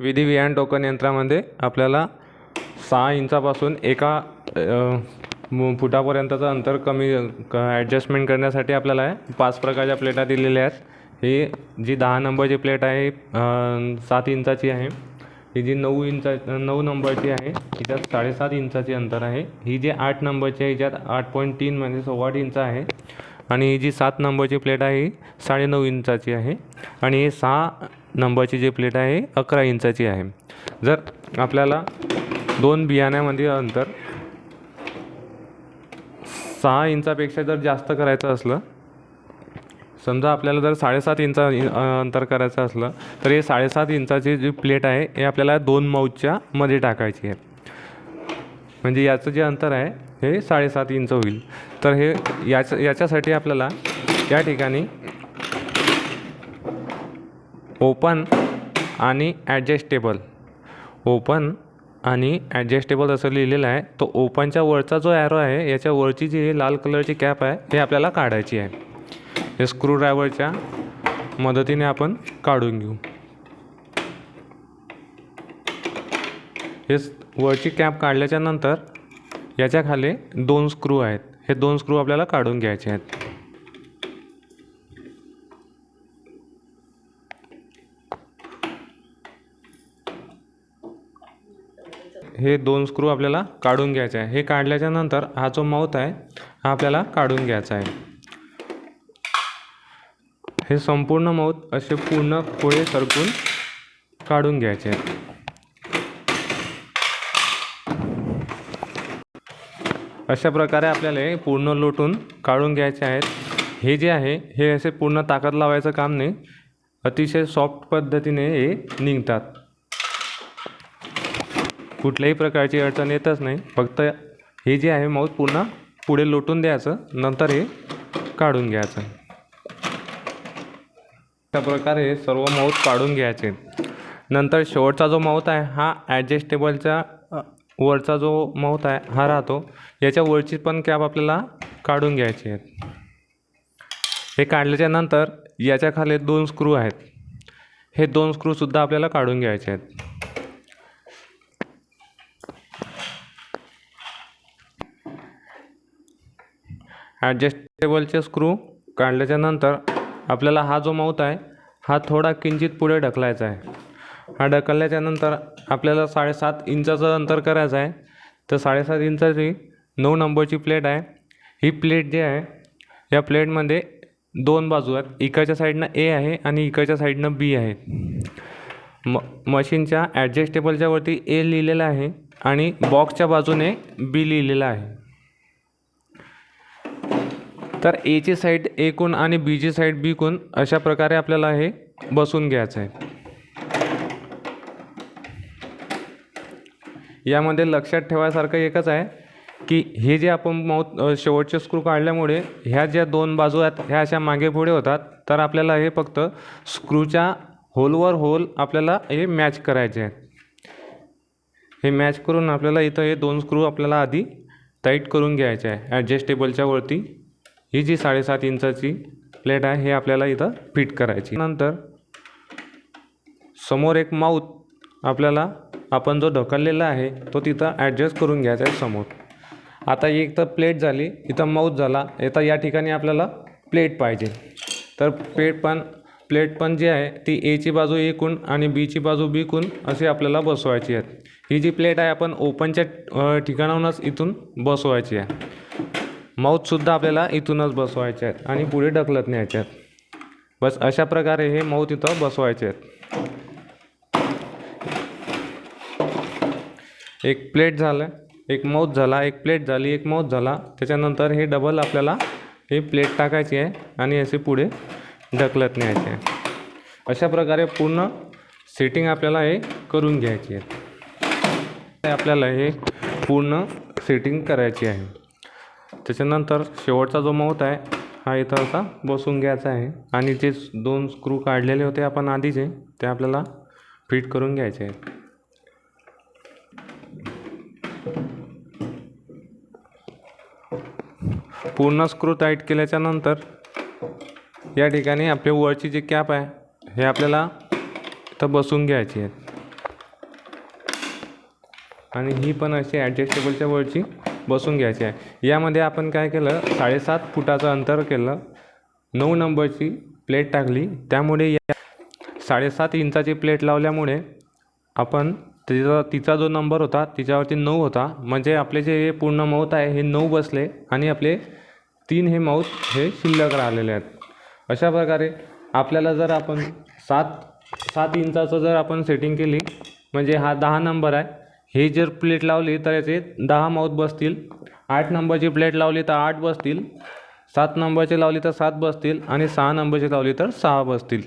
विधी वियान टोकन यंत्रामध्ये आपल्याला सहा इंचापासून एका फुटापर्यंतचं अंतर कमी क ॲडजस्टमेंट करण्यासाठी आपल्याला आहे पाच प्रकारच्या प्लेटा दिलेल्या आहेत. ही जी दहा नंबरची प्लेट आहे सात इंचाची आहे. ही जी नऊ इंचा नऊ नंबरची आहे हिच्यात साडेसात इंचाची अंतर आहे. ही जी आठ नंबरची आहे हिच्यात आठ पॉईंट तीन म्हणजे सव्वा इंच आहे. आणि जी सात नंबरची प्लेट आहे ही साडेनऊ इंचाची आहे. आणि हे सहा नंबरची जी प्लेट आहे अकरा इंचाची आहे. जर आपल्याला दोन बियाण्यामध्ये अंतर सहा इंचापेक्षा जर जास्त करायचं असलं समजा आपल्याला जर साडेसात इंचा अंतर करायचं असलं तर हे साडेसात इंचाची जी प्लेट आहे हे आपल्याला दोन माऊच्या मध्ये टाकायची आहे. म्हणजे याचं जे अंतर आहे हे साडेसात इंच होईल. तर हे याचं याच्यासाठी आपल्याला या ठिकाणी ओपन आणि ॲडजस्टेबल ओपन आणि ॲडजस्टेबल असं लिहिलेलं आहे. तो ओपनच्या वरचा जो ॲरो आहे याच्या वरची जी लाल कलरची कॅप आहे हे आपल्याला काढायची आहे. हे स्क्रूड्रायव्हरच्या मदतीने आपण काढून घेऊ. हे वरची कॅप काढल्याच्या नंतर याच्या खाली दोन स्क्रू आहेत. हे दोन स्क्रू आपल्याला काढून घ्यायचे आहेत. हे दोन स्क्रू आपल्याला काढून घ्यायचे आहे. हे काढल्याच्या नंतर हा जो माऊथ आहे हा आपल्याला काढून घ्यायचा आहे. हे संपूर्ण माऊथ असे पूर्ण पोळे सरकून काढून घ्यायचे आहेत अशा प्रकारे आपल्याला हे पूर्ण लोटून काढून घ्यायचे आहेत. हे जे आहे हे असे पूर्ण ताकद लावायचं काम नाही. अतिशय सॉफ्ट पद्धतीने हे निघतात. कुठल्याही प्रकारची अडचण येतच नाही. फक्त हे जे आहे माऊथ पूर्ण पुढे लोटून द्यायचं. नंतर हे काढून घ्यायचं. अशा प्रकारे हे सर्व माऊथ काढून घ्यायचे. नंतर शेवटचा जो माऊथ आहे हा ॲडजस्टेबलचा वरचा जो मौत आहे हा राहतो. याच्या वरची पण कॅप आपल्याला काढून घ्यायची आहेत. हे काढल्याच्या नंतर याच्या खाली दोन स्क्रू आहेत. हे दोन स्क्रूसुद्धा आपल्याला काढून घ्यायचे आहेत. ॲडजस्टेबलचे स्क्रू काढल्याच्या नंतर आपल्याला हा जो माऊत आहे हा थोडा किंचित पुढे ढकलायचा आहे. हा ढकलल्याच्या नंतर आपल्याला साडेसात इंचाचं अंतर करायचं आहे. तर साडेसात इंचाची नऊ नंबरची प्लेट आहे. ही प्लेट जी आहे या प्लेटमध्ये दोन बाजू आहेत. इकडच्या साईडनं ए आहे आणि इकडच्या साईडनं बी आहे. म मशीनच्या ॲडजस्टेबलच्या वरती ए लिहिलेलं आहे आणि बॉक्सच्या बाजूने बी लिहिलेलं आहे. तर एची साईड एकूण आणि बीची साईड बीकून अशा प्रकारे आपल्याला हे बसून घ्यायचं आहे. यामध्ये लक्षात ठेवायसारखं एकच आहे की हे जे आपण माऊथ शेवटचे स्क्रू काढल्यामुळे ह्या ज्या दोन बाजू आहेत ह्या अशा मागे पुढे होतात तर आपल्याला हे फक्त स्क्रूच्या होलवर होल आपल्याला हे मॅच करायचे आहेत. हे मॅच करून आपल्याला इथं हे दोन स्क्रू आपल्याला आधी टाईट करून घ्यायचे आहे. ॲडजस्टेबलच्या वरती ही जी साडेसात इंचाची प्लेट आहे हे आपल्याला इथं फिट करायची. नंतर समोर एक माऊथ आपल्याला आपण जो ढकललेला आहे तो तिथं ॲडजस्ट करून घ्यायचा आहे समोर. आता एक तर प्लेट झाली इथं माऊथ झाला आता या ठिकाणी आपल्याला प्लेट पाहिजे. तर प्लेट पण प्लेट पण जी आहे ती एची बाजू एकूण आणि बीची बाजू बीकून अशी आपल्याला बसवायची आहे ही जी प्लेट आहे आपण ओपनच्या ठिकाणाहूनच इथून बसवायची आहे. माऊथसुद्धा आपल्याला इथूनच बसवायचे आहेत आणि पुढे ढकलत न्यायचे आहेत. बस अशा प्रकारे हे माऊथ इथं बसवायचे आहेत. एक प्लेट झालं एक मौत झाला एक प्लेट झाली एक मौत झाला. त्याच्यानंतर हे डबल आपल्याला हे प्लेट टाकायची आहे आणि असे पुढे ढकलत न्यायचे आहे. अशा प्रकारे पूर्ण सेटिंग आपल्याला हे करून घ्यायची आहे. आपल्याला हे पूर्ण सेटिंग करायची आहे. त्याच्यानंतर शेवटचा जो मौत आहे हा इथं असा बसून घ्यायचा आहे. आणि जे दोन स्क्रू काढलेले होते आपण आधीचे ते आपल्याला फिट करून घ्यायचे आहेत. पूर्ण स्क्रू टाईट केल्याच्यानंतर या ठिकाणी आपले वरची जी कॅप आहे हे आपल्याला इथं बसून घ्यायची आहे. आणि ही पण अशी ॲडजस्टेबलच्या वरची बसून घ्यायची आहे. यामध्ये आपण काय केलं साडेसात फुटाचं अंतर केलं नऊ नंबरची प्लेट टाकली. त्यामुळे या साडेसात इंचाची प्लेट लावल्यामुळे आपण तिचा तिचा जो नंबर होता तिच्यावरती नऊ होता. म्हणजे आपले जे हे पूर्ण मौत आहे हे नऊ बसले आणि आपले तीन हे मौत हे शिल्लक राहिलेले आहेत. अशा प्रकारे आपल्याला जर आपण सात सात इंचाचं जर आपण सेटिंग केली म्हणजे हा दहा नंबर आहे. हे जर प्लेट लावली तर याचे दहा माऊथ बसतील. आठ नंबरची प्लेट लावली तर आठ बसतील. सात नंबरची लावली तर सात बसतील. आणि सहा नंबरची लावली तर सहा बसतील.